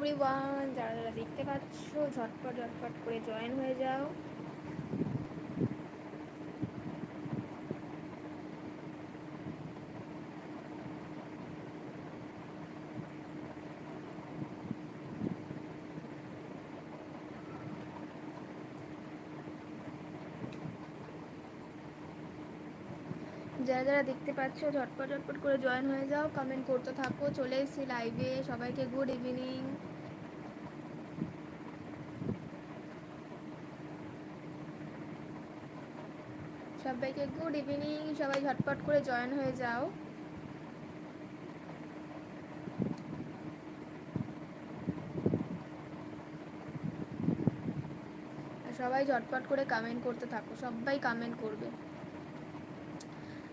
Everyone যারা যারা দেখতে পাচ্ছ, ঝটপট ঝটপট করে জয়েন হয়ে যাও। যারা যারা দেখতে পাচ্ছ, ঝটপট ঝটপট করে জয়েন হয়ে যাও। কমেন্ট করতে থাকো, চলে এসেছি লাইভে সবাইকে গুড ইভিনিং সবাইকে গুড ইভিনিং সবাই ঝটপট করে জয়েন হয়ে যাও। সবাই ঝটপট করে কমেন্ট করতে থাকো। সবাই কমেন্ট করবে।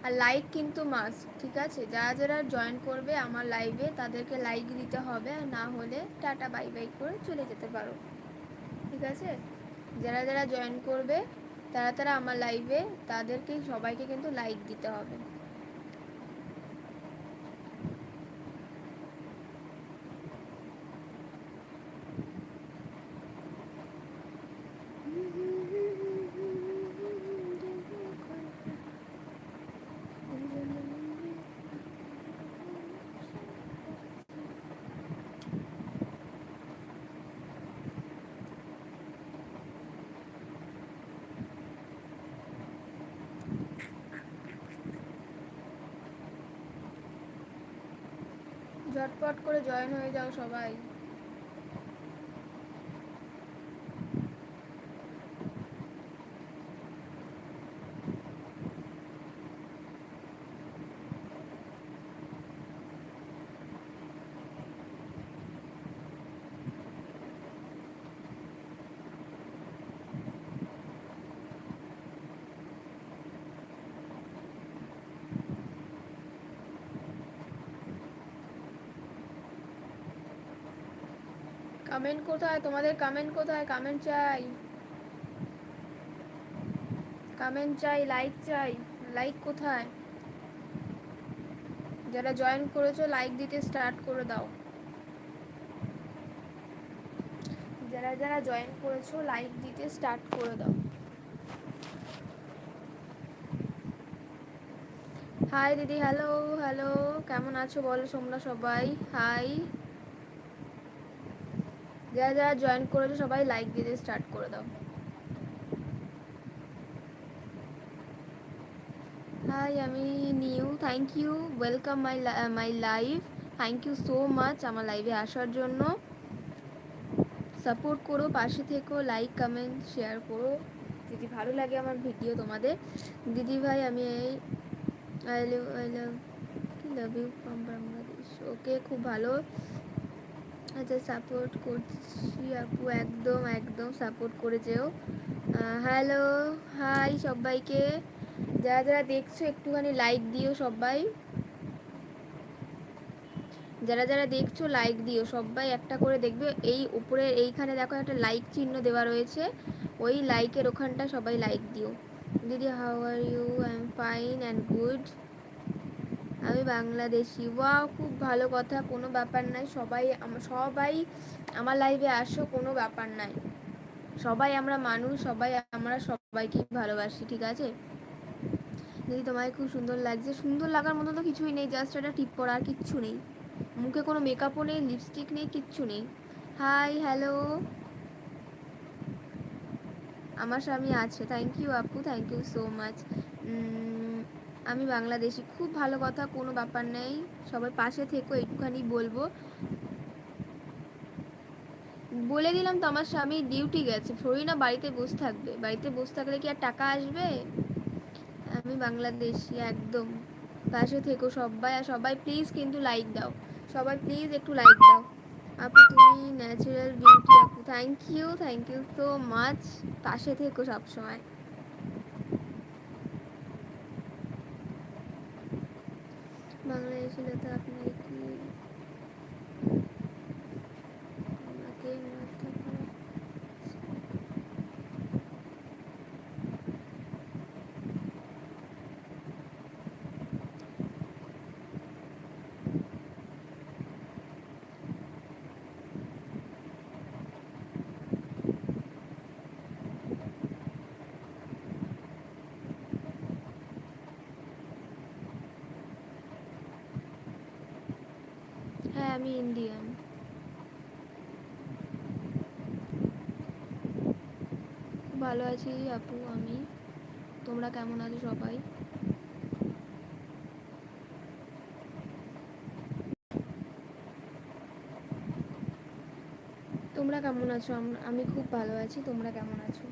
আর লাইক কিন্তু মাস্ট ঠিক আছে? যারা যারা জয়েন করবে আমার লাইভে তাদেরকে লাইক দিতে হবে। আর না হলে টাটা বাই বাই করে চলে যেতে পারো। ঠিক আছে? যারা যারা জয়েন করবে তারা তারা আমার লাইভে তাদেরকে সবাইকে কিন্তু লাইক দিতে হবে। ঝটপট করে জয়েন হয়ে যাও সবাই। কমেন্ট কোথায়? তোমাদের কমেন্ট কোথায়? কমেন্ট চাই। কমেন্ট চাই লাইক চাই। লাইক কোথায়? যারা জয়েন করেছ লাইক দিতে স্টার্ট করে দাও। যারা যারা জয়েন করেছ লাইক দিতে স্টার্ট করে দাও। হাই দিদি। হ্যালো হ্যালো কেমন আছো? বলো তোমরা সবাই। হাই যারা যারা জয়েন করেছ, সবাই লাইক দিতে স্টার্ট করে দাও। হাই আমি new thank you welcome my my live thank you so much আমার লাইভে আসার জন্য। সাপোর্ট করো, পাশে থেকো লাইক কমেন্ট শেয়ার করো। যদি ভালো লাগে আমার ভিডিও তোমাদের। দিদি ভাই, আমি এই I love you from Bangladesh okay খুব ভালো। আচ্ছা সাপোর্ট করছি আপু, একদম একদম সাপোর্ট করে যেও হ্যালো হাই সবাইকে। যারা যারা দেখছ, একটুখানি লাইক দিও সবাই। যারা যারা দেখছ লাইক দিও সবাই। একটা করে দেখবে, এই উপরে, এইখানে দেখো একটা লাইক চিহ্ন দেওয়া রয়েছে। ওই লাইকের ওখানটা সবাই লাইক দিও। দিদি how are you I am fine and good আমি বাংলাদেশি। ওয়াও, খুব ভালো কথা, কোনো ব্যাপার নাই। সবাই সবাই আমার লাইভে আসো, কোনো ব্যাপার নাই। সবাই আমরা মানুষ, সবাই আমরা সবাইকে ভালোবাসি, ঠিক আছে? যদি তোমায় খুব সুন্দর লাগছে, সুন্দর লাগার মতো তো কিছুই নেই জাস্ট একটা টিপ পরা আর কিচ্ছু নেই। মুখে কোনো মেকআপও নেই লিপস্টিক নেই, কিচ্ছু নেই। হাই হ্যালো আমার স্বামী আছে। থ্যাংক ইউ আপু থ্যাংক ইউ সো মাচ আমি বাংলাদেশি, খুব ভালো কথা, কোনো ব্যাপার নেই, সবাই পাশে থেকো একটুখানি বলব। বলে দিলাম তো, আমার স্বামী ডিউটি গেছে থোড়ি না বাড়িতে বসে থাকবে, বাড়িতে বসে থাকলে কি আর টাকা আসবে? আমি বাংলাদেশি, একদম। পাশে থেকো সবাই, আর সবাই প্লিজ কিন্তু লাইক দাও, সবাই প্লিজ একটু লাইক দাও। আপু, তুমি ন্যাচারাল বিউটি আপু thank you thank you so much পাশে থেকো সবসময় বাংলাদেশি লতা আপনার কি আমাকে মাথা খারাপ আমি ইন্ডিয়ান ভালো আছি আপু, আমি। তোমরা কেমন আছো সবাই? তোমরা কেমন আছো? আমি খুব ভালো আছি, তোমরা কেমন আছো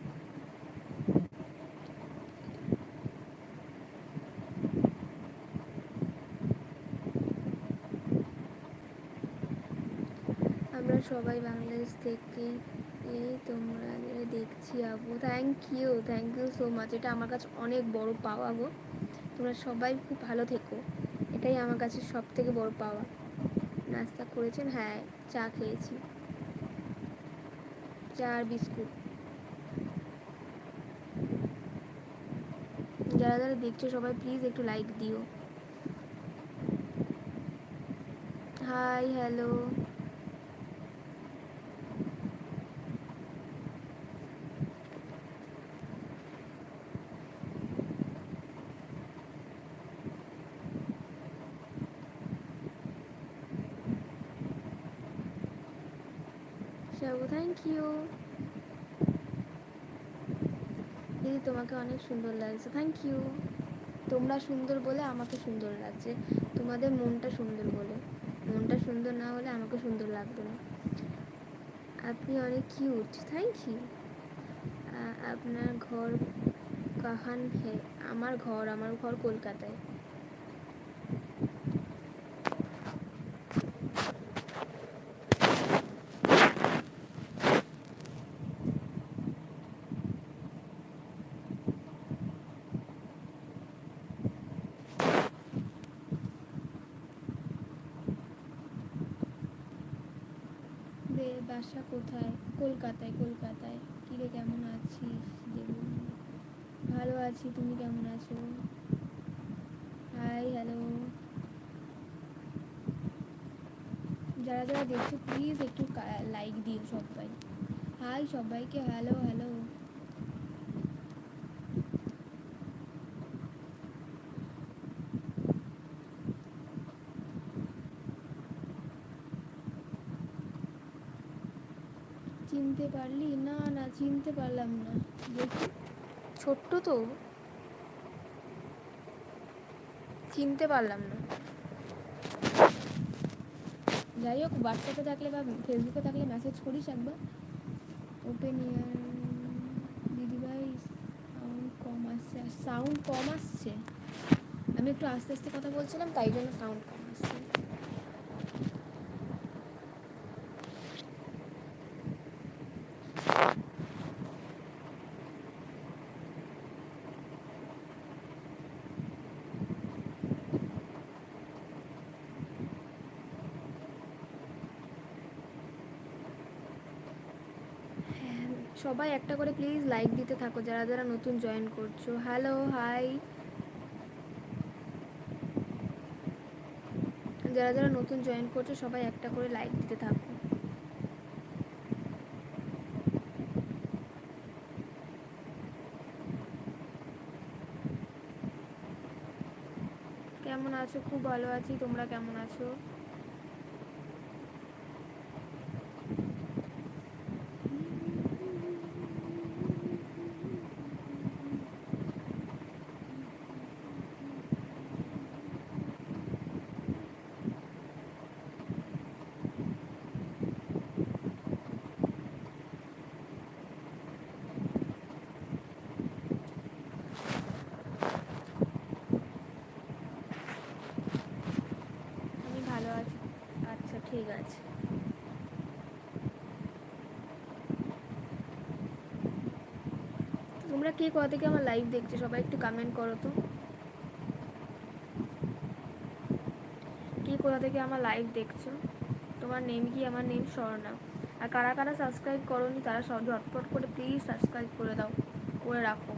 আমরা সবাই বাংলাদেশ থেকে এই তোমরা দেখছি আপু thank you thank you so much এটা আমার কাছে অনেক বড় পাওয়া গো। তোমরা সবাই খুব ভালো থেকো। এটাই আমার কাছে সব থেকে বড় পাওয়া। নাস্তা করেছেন? হ্যাঁ চা খেয়েছি। চা আর বিস্কুট। যারা যারা দেখছ সবাই প্লিজ একটু লাইক দিও। হাই হ্যালো শ্যাবু থ্যাংক ইউ তোমাকে অনেক সুন্দর লাগছে। থ্যাংক ইউ তোমরা সুন্দর বলে আমাকে সুন্দর লাগছে। তোমাদের মনটা সুন্দর বলে। মনটা সুন্দর না হলে আমাকে সুন্দর লাগবে না। আপনি অনেক কিউট থ্যাংক ইউ আপনার ঘর কাহান হে আমার ঘর আমার ঘর কলকাতায় বে বাসা কোথায়? কলকাতায় কলকাতায়। কিরে, কেমন আছিস? দেবু ভালো আছি, তুমি কেমন আছো? হাই হ্যালো যারা যারা দেখছ প্লিজ একটু লাইক দিও সবাই। হাই সবাইকে হ্যালো হ্যালো চিনতে পারলি? না না, চিনতে পারলাম না। দেখি। ছোট্ট তো। চিনতে পারলাম না। যাই হোক হোয়াটসঅ্যাপে থাকলে বা ফেসবুকে থাকলে মেসেজ করিস একবার। ওপেন দিদিভাই সাউন্ড কম আসছে। সাউন্ড কম আসছে। আমি একটু আস্তে আস্তে কথা বলছিলাম, তাই জন্য সাউন্ড কম আসছে হ্যাঁ, সবাই একটা করে প্লিজ লাইক দিতে থাকো, যারা যারা নতুন জয়েন করছ। হ্যালো হাই যারা যারা নতুন জয়েন করছ, সবাই একটা করে লাইক দিতে থাকো। কেমন আছো? খুব ভালো আছি, তোমরা কেমন আছো আমি ভালো আছি আচ্ছা ঠিক আছে তোমরা কে কোথা থেকে আমার লাইভ দেখছে? সবাই একটু কমেন্ট করো তো। কে কোথা থেকে আমার লাইভ দেখছ? তোমার নেম কি? আমার নেম স্বর্ণা। আর কারা কারা সাবস্ক্রাইব করো তারা সব ঝটপট করে প্লিজ সাবস্ক্রাইব করে দাও, করে রাখো।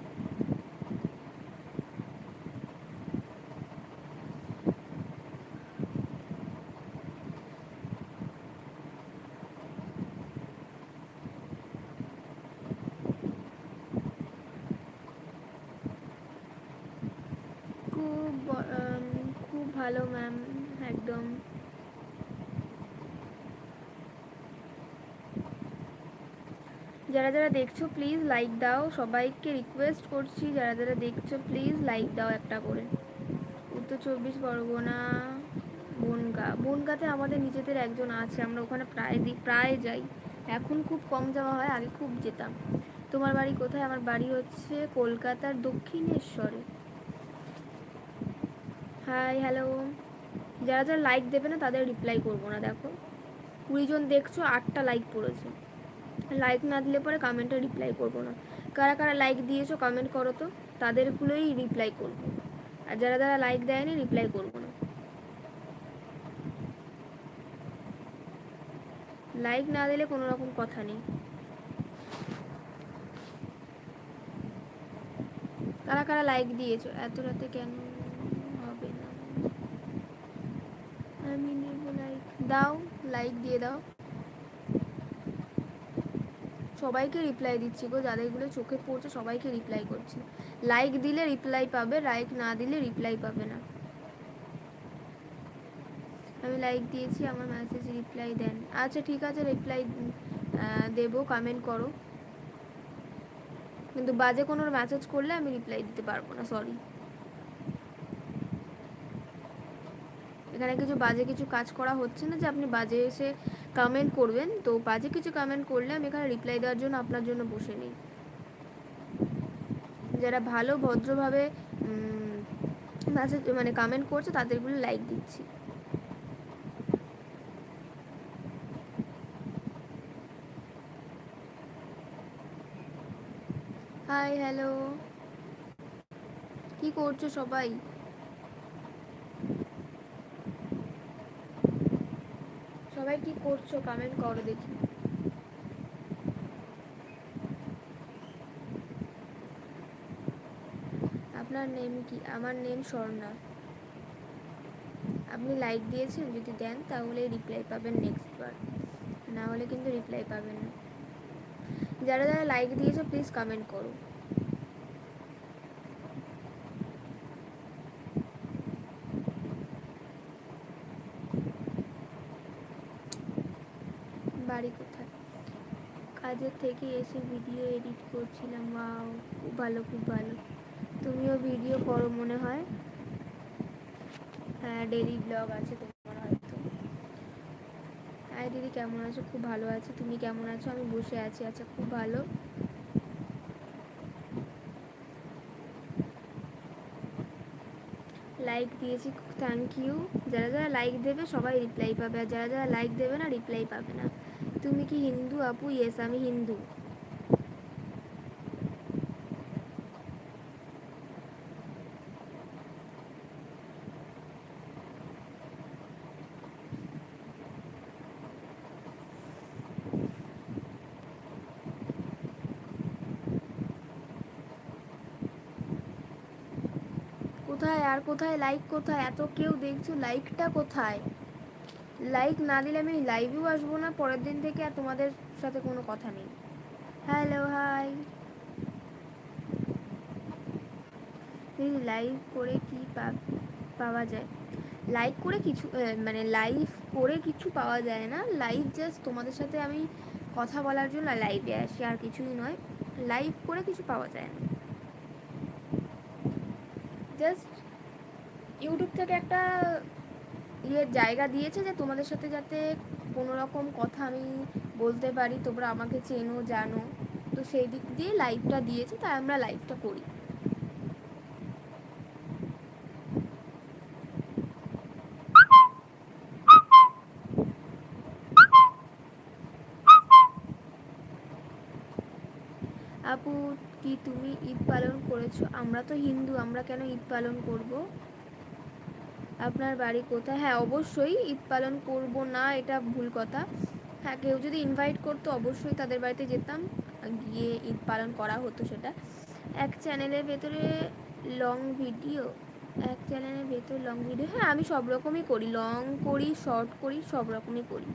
ভালো ম্যাম একদম। যারা যারা দেখছ প্লিজ লাইক দাও। সবাইকে রিকোয়েস্ট করছি, যারা যারা দেখছ প্লিজ লাইক দাও একটা করে। উত্তর চব্বিশ পরগনা, বনগা। বনগাতে আমাদের নিজেদের একজন আছে, আমরা ওখানে প্রায় দিই প্রায় যাই। এখন খুব কম যাওয়া হয়, আগে খুব যেতাম। তোমার বাড়ি কোথায়? আমার বাড়ি হচ্ছে কলকাতার দক্ষিণেশ্বরে। হাই হ্যালো যারা যারা লাইক দেবে না, তাদের রিপ্লাই করব না, দেখো। কুড়ি জন দেখছ, আটটা লাইক পড়েছে। লাইক না দিলে পরে কমেন্টে রিপ্লাই করব না। কারা কারা লাইক দিয়েছ কমেন্ট করো তো। তাদেরগুলোই রিপ্লাই করব। আর যারা যারা লাইক দেয়নি রিপ্লাই করব না। লাইক না দিলে কোনো রকম কথা নেই। কারা কারা লাইক দিয়েছ? এত রাতে কেন হবে না দাও লাইক দিয়ে দাও। সবাইকে রিপ্লাই দিচ্ছি গো যাদেরগুলো চোখে পড়ছে সবাইকে রিপ্লাই করছি। লাইক দিলে রিপ্লাই পাবে লাইক না দিলে রিপ্লাই পাবে না। আমি লাইক দিয়েছি, আমার মেসেজ রিপ্লাই দেন। আচ্ছা ঠিক আছে রিপ্লাই দেবো কমেন্ট করো। কিন্তু বাজে কোনো মেসেজ করলে আমি রিপ্লাই দিতে পারব না সরি এখানে কিছু বাজে কিছু কাজ করা হচ্ছে না যে আপনি বাজে এসে কমেন্ট করবেন। তো বাজে কিছু কমেন্ট করলে আমি এখানে রিপ্লাই দেওয়ার জন্য আপনার জন্য বসে নিই। যারা ভালো, ভদ্রভাবে মানে কমেন্ট করছে তাদেরগুলো লাইক দিচ্ছি। হাই হ্যালো কি করছ সবাই সবাই কি করছ? কমেন্ট করো দেখি। আপনার নেম কি? আমার নেম স্বর্ণা। আপনি লাইক দিয়েছেন? যদি দেন, তাহলে রিপ্লাই পাবেন নেক্সট বার। না হলে কিন্তু রিপ্লাই পাবেন না। যারা যারা লাইক দিয়েছ প্লিজ কমেন্ট করো বাড়ি কোথায় কাজের থেকে এসে ভিডিও এডিট করছিলাম। ওয়াও, খুব ভালো খুব ভালো। তুমিও ভিডিও করো মনে হয়। হ্যাঁ ডেলি ব্লগ আছে তোমার হয়তো। হ্যাঁ দিদি কেমন আছো? খুব ভালো আছি। তুমি কেমন আছো? আমি বসে আছি। আচ্ছা খুব ভালো। লাইক দিয়েছি থ্যাংক ইউ যারা যারা লাইক দেবে, সবাই রিপ্লাই পাবে। আর যারা যারা লাইক দেবে না রিপ্লাই পাবে না। তুমি কি হিন্দু? আপু ইয়েস আমি হিন্দু। কোথায় আর কোথায়? লাইক কোথায়? এত কেউ দেখছ? লাইকটা কোথায়? লাইক না দিলে আমি লাইভেও আসব না, পরের দিন থেকে আর তোমাদের সাথে কোনো কথা নেই। হ্যালো হাই লাইভ করে কি পাওয়া যায়? লাইক করে কিছু মানে লাইভ করে কিছু পাওয়া যায় না। লাইভ জাস্ট তোমাদের সাথে আমি কথা বলার জন্য লাইভে আসি, আর কিছুই নয়। লাইভ করে কিছু পাওয়া যায় না। জাস্ট ইউটিউব থেকে একটা ইয়ের জায়গা দিয়েছে যে তোমাদের সাথে যাতে কোনো রকম কথা আমি বলতে পারি, তোমরা আমাকে চেনো, জানো। তো সেই দিক দিয়ে লাইভটা দিয়েছে, তাই আমরা লাইভটা করি। আপু, কি তুমি ঈদ পালন করেছ? আমরা তো হিন্দু, আমরা কেন ঈদ পালন করব? আপনার বাড়ি কোথায়? হ্যাঁ অবশ্যই ঈদ পালন করব না, এটা ভুল কথা। হ্যাঁ কেউ যদি ইনভাইট করতো, অবশ্যই তাদের বাড়িতে যেতাম। গিয়ে ঈদ পালন করা হতো সেটা। এক চ্যানেলের ভেতরে লং ভিডিও এক চ্যানেলের ভেতরে লং ভিডিও হ্যাঁ আমি সব রকমই করি। লং করি শর্ট করি, সব রকমই করি।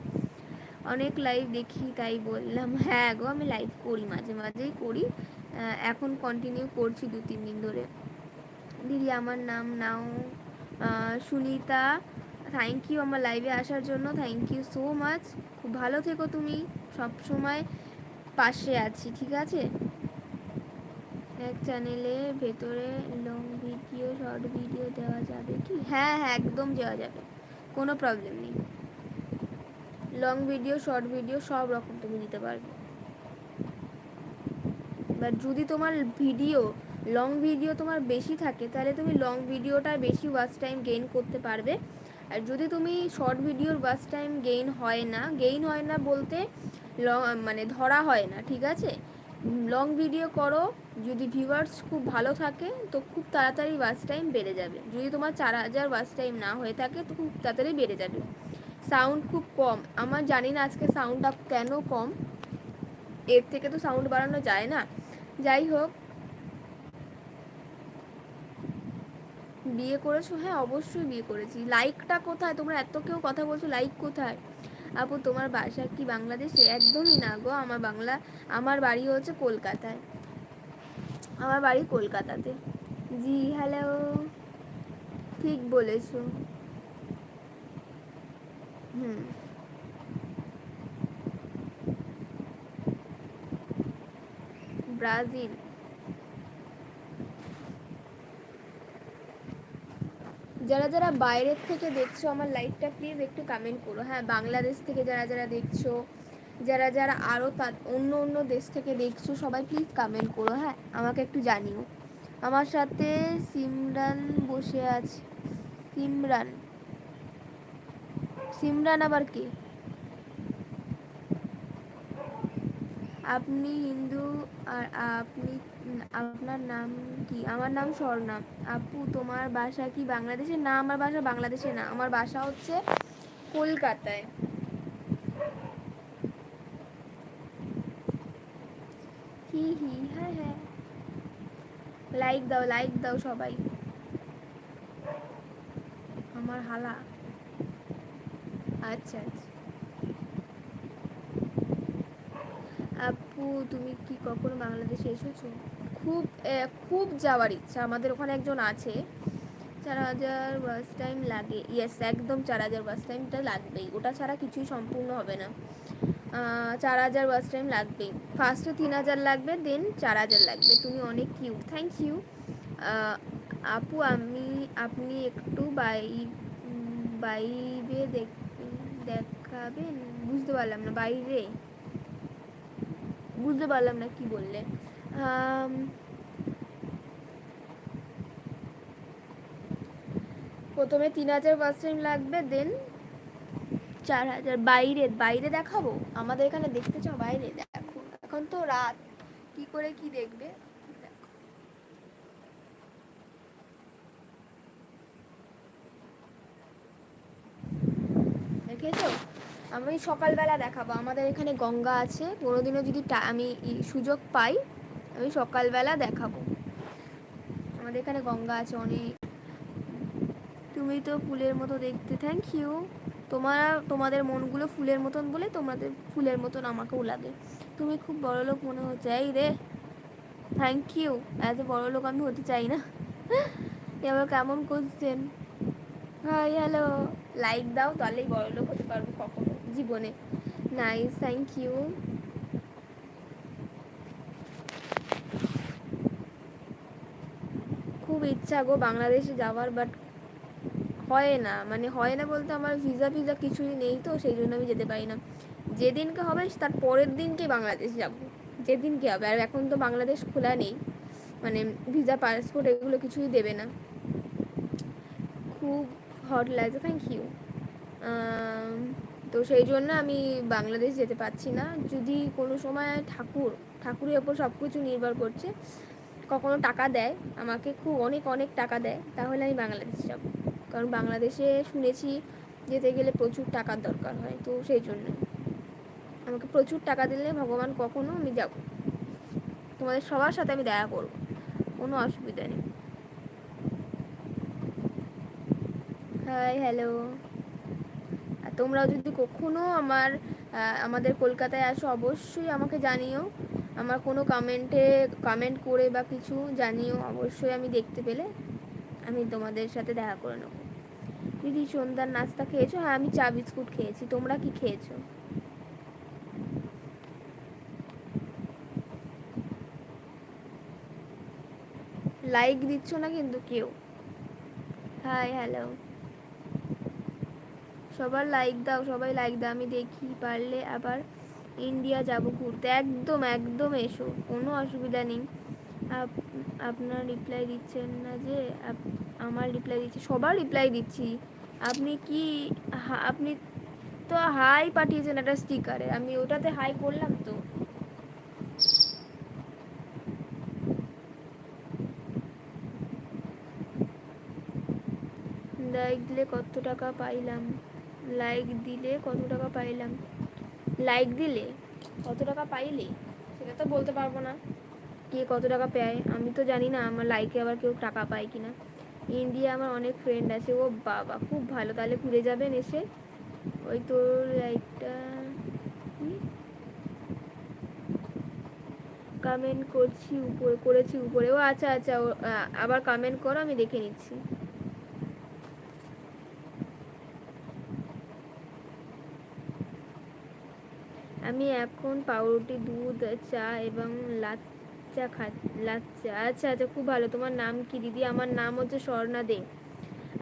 অনেক লাইভ দেখি, তাই বললাম। হ্যাঁ গো, আমি লাইভ করি, মাঝে মাঝেই করি। এখন কন্টিনিউ করছি দু, তিন দিন ধরে। দিদি, আমার নাম নাও। সুনিতা থ্যাংক ইউ আমার লাইভে আসার জন্য থ্যাংক ইউ সো মাচ খুব ভালো থেকো তুমি, সব সময় পাশে আছি, ঠিক আছে? এক চ্যানেলে ভেতরে লং ভিডিও শর্ট ভিডিও দেওয়া যাবে কি? হ্যাঁ হ্যাঁ একদম দেওয়া যাবে, কোনো প্রবলেম নেই। লং ভিডিও শর্ট ভিডিও সব রকম তুমি দিতে পারবে। বাট যদি তোমার ভিডিও লং ভিডিও তোমার বেশি থাকে, তাহলে তুমি লং ভিডিওটা বেশি ওয়াচ টাইম গেইন করতে পারবে। আর যদি তুমি শর্ট ভিডিওর ওয়াচ টাইম গেইন হয় না গেইন হয় না বলতে লং মানে ধরা হয় না, ঠিক আছে? লং ভিডিও করো, যদি ভিউয়ার্স খুব ভালো থাকে, তো খুব তাড়াতাড়ি ওয়াচ টাইম বেড়ে যাবে। যদি তোমার চার হাজার ওয়াচ টাইম না হয়ে থাকে, তো খুব তাড়াতাড়ি বেড়ে যাবে। সাউন্ড খুব কম। আমার জানি না আজকে সাউন্ডটা কেন কম। এর থেকে তো সাউন্ড বাড়ানো যায় না। যাই হোক বিয়ে করেছ? হ্যাঁ অবশ্যই বিয়ে করেছি। লাইকটা কোথায়? তোমরা এত কেউ কথা বলছো লাইক কোথায়? আপু, তোমার বাসা কি বাংলাদেশে? একদমই না গো। আমার বাংলা, আমার বাড়ি হচ্ছে কলকাতায়। আমার বাড়ি কলকাতাতে। জি হ্যালো ঠিক বলেছ। হুম। ব্রাজিল। যারা যারা বাইরের থেকে দেখছ, আমার লাইভটা প্লিজ একটু কমেন্ট করো। হ্যাঁ বাংলাদেশ থেকে যারা যারা দেখছ, যারা যারা আরও তার অন্য অন্য দেশ থেকে দেখছ, সবাই প্লিজ কমেন্ট করো। হ্যাঁ আমাকে একটু জানিও। আমার সাথে সিমরান বসে আছে। সিমরান। সিমরান আবার কে? আপনি হিন্দু আর আপনি আপনার নাম কি? আমার নাম স্বর্ণা। আপু, তোমার বাসা কি বাংলাদেশে না, আমার বাসা বাংলাদেশে না। আমার বাসা হচ্ছে কলকাতায়। হি হি হ্যাঁ হ্যাঁ। লাইক দাও লাইক দাও সবাই। আমার হালা। আচ্ছা আচ্ছা। আপু, তুমি কি কখনো বাংলাদেশে এসেছ? খুব খুব যাওয়ার ইচ্ছা। আমাদের ওখানে একজন আছে, চার হাজার বাস টাইম লাগে। ইয়েস একদম চার হাজার বাস টাইমটা লাগবেই। ওটা ছাড়া কিছুই সম্পূর্ণ হবে না। চার হাজার বাস টাইম লাগবেই। ফার্স্টে তিন হাজার লাগবে দেন চার হাজার লাগবে। তুমি অনেক কিউট থ্যাংক ইউ আপু, আমি, আপনি একটু বাই বাইবে দেখাবেন? বুঝতে পারলাম না। বাইরে? বুঝতে পারলাম না কি বললে। প্রথমে তিন হাজার ফার্স্ট টাইম লাগবে দেন চার হাজার। বাইরে বাইরে দেখাবো? আমাদের এখানে দেখতে চাও? বাইরে দেখো। এখন তো রাত। কি করে কি দেখবে? দেখেছ? আমি সকালবেলা দেখাবো। আমাদের এখানে গঙ্গা আছে। কোনোদিনও যদি আমি সুযোগ পাই, আমি সকালবেলা দেখাবো। আমাদের এখানে গঙ্গা আছে অনেক। তুমি তো ফুলের মতো দেখতে থ্যাংক ইউ তোমার, তোমাদের মনগুলো ফুলের মতন বলে তোমাদের ফুলের মতন আমাকেও লাগে। তুমি খুব বড় লোক মনে হচ্ছে, এই রে। থ্যাংক ইউ এত বড় লোক আমি হতে চাই না। এবার কেমন করছেন হাই হ্যালো লাইক দাও, তাহলেই বড় লোক হতে পারব কখনো। জীবনে। নাইস থ্যাংক ইউ খুব ইচ্ছা গো বাংলাদেশে যাওয়ার বাট হয় না। মানে হয় না বলতে আমার ভিসা ফিজা কিছুই নেই তো, সেই জন্য আমি যেতে পারি না। যেদিনকে হবে, তার পরের দিনকে বাংলাদেশ যাব। যেদিনকে হবে, আর এখন তো বাংলাদেশ খোলা নেই। মানে ভিসা পাসপোর্ট এগুলো কিছুই দেবে না। খুব হট লাগছে থ্যাংক ইউ তো সেই জন্য আমি বাংলাদেশ যেতে পারছি না। যদি কোনো সময় ঠাকুর, ঠাকুরের ওপর সব কিছু নির্ভর করছে, কখনো টাকা দেয়, আমাকে খুব অনেক অনেক টাকা দেয়, তাহলে আমি বাংলাদেশ যাব। কারণ বাংলাদেশে শুনেছি যেতে গেলে প্রচুর টাকার দরকার হয়, তো সেই জন্য। আমাকে প্রচুর টাকা দিলে ভগবান কখনো আমি যাব তোমাদের সবার সাথে আমি দেখা করব, কোনো অসুবিধা নেই। Hi, hello. তোমরা যদি কখনো আমার আমাদের কলকাতায় আসো, অবশ্যই আমাকে জানিও। আমার কোনো কমেন্টে কমেন্ট করে বা কিছু জানিও, অবশ্যই আমি দেখতে পেলে আমি তোমাদের সাথে দেখা করে নেব। দিদি, সন্ধ্যার নাস্তা খেয়েছো? হ্যাঁ আমি চা বিস্কুট খেয়েছি। তোমরা কি খেয়েছো? লাইক দিচ্ছ না কিন্তু কেউ? হাই হ্যালো সবার লাইক দাও, সবাই লাইক দাও, আমি দেখি পারলে আবার ইন্ডিয়া যাব ঘুরতে। একদম একদম এসো, কোনো অসুবিধা নেই। আপ- আপনার রিপ্লাই দিচ্ছেন না যে আমার রিপ্লাই দিচ্ছি, সবার রিপ্লাই দিচ্ছি। আপনি কি আপনি তো হাই পাঠিয়েছেন একটা স্টিকারে আমি ওটাতে হাই করলাম তো। দেখলে কত টাকা পাইলাম। লাইক দিলে কত টাকা পাইলাম? লাইক দিলে কত টাকা পাইলে? সেটা তো বলতে পারব না। কে কত টাকা পায়? আমি তো জানি না আমার লাইকে আবার কেউ টাকা পায় কি না ইন্ডিয়া আমার অনেক ফ্রেন্ড আছে। ও বাবা, খুব ভালো। তাহলে ঘুরে যাবেন এসে? ওই তোর লাইকটা কমেন্ট করছি উপরে, করেছি উপরে। ও আচ্ছা আচ্ছা। আবার কমেন্ট করো, আমি দেখে নিচ্ছি। আমি এখন পাউরুটি, দুধ, চা এবং লাচ্চা খা, লাচ্চা। আচ্ছা আচ্ছা খুব ভালো। তোমার নাম কি দিদি? আমার নাম হচ্ছে স্বর্ণা দে।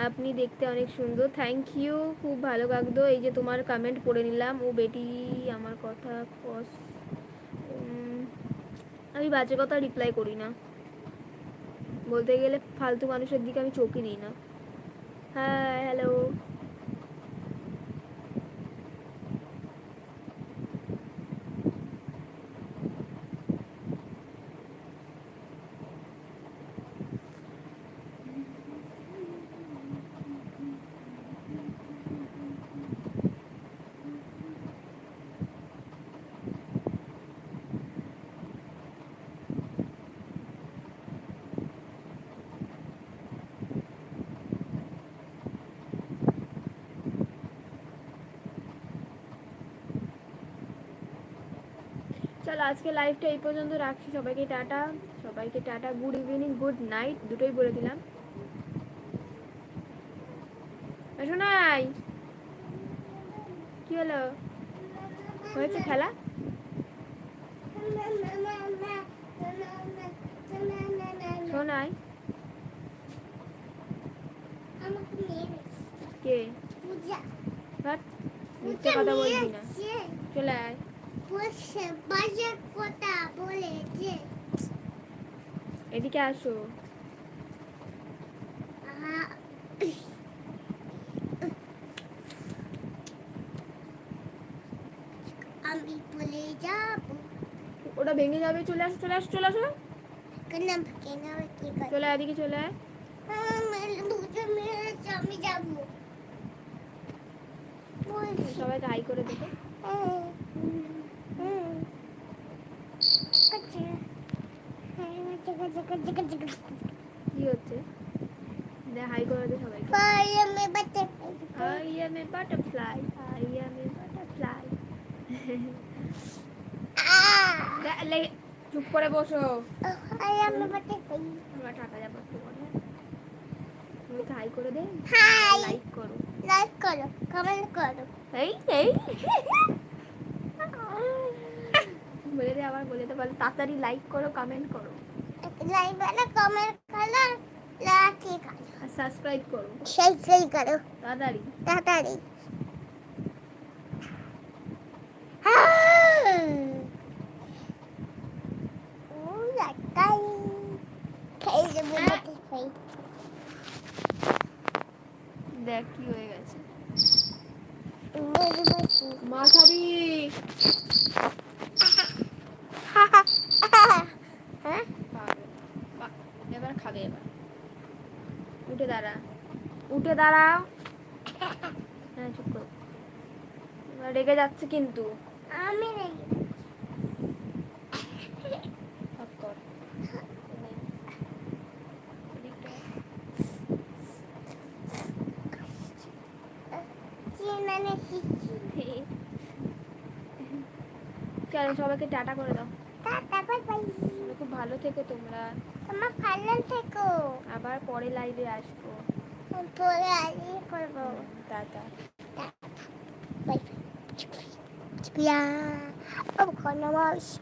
আপনি দেখতে অনেক সুন্দর। থ্যাংক ইউ খুব ভালো কাকদো এই যে তোমার কমেন্ট পড়ে নিলাম। ও বেটি, আমার কথা কস। আমি বাজে কথা রিপ্লাই করি না। বলতে গেলে ফালতু মানুষের দিকে আমি চোখই দিই না। হ্যাঁ হ্যালো চলো আজকে লাইভটা এই পর্যন্ত রাখছি। সবাইকে টাটা। সবাইকে tata. Good evening good night দুটোই বলে দিলাম। শোনাই কি হলো? হয়েছে খেলা? শোনাই কে? কথা বলবি না। চলে আয়। কথা বলেছে। এদিকে আসো। আমি বলে যাব। ওটা ভেঙে যাবে চলে আসো চলে আসো চলে আসো। কেন কি চলে এদিকে চলে আয়। মেরেছে আমি যাব। বলছি সবাইকে হাই করে দেবে হুম, হুম। কাছে। হ্যাঁ, কাছে, কাছে, কাছে, কাছে, কাছে। কি হচ্ছে হাই করে দে a butterfly. আহ! চুপ করে বসো। আমরা টাকা যাব একটু পরে। তুমি হাই করে দে। হাই। লাইক করো। লাইক করো কমেন্ট করো। এই এই। বলে দে আবার বলে দে। বলে তাড়াতাড়ি লাইক করো কমেন্ট করো। লাইক করো কমেন্ট করো লাকি করো। আর সাবস্ক্রাইব করো। সেই সেই করো। তাড়াতাড়ি। তাড়াতাড়ি। খেয়ে দেখ কি হয়ে গেছে। মা খাবি হ্যাঁ পাবে। পা- এবার খাবে এবার উঠে দাঁড়া উঠে দাঁড়াও। হ্যাঁ চুপ করো। রেগে যাচ্ছে কিন্তু। আমি শিখি চলো সবাইকে টাটা করে দাও। Tata bye bye. খুব ভালো থেকো তোমরা। তোমার ভালো থেকো। আবার পরে লাইভে আসব। পরে আগে করব tata bye bye. Ja, oh, kan nou wel eens.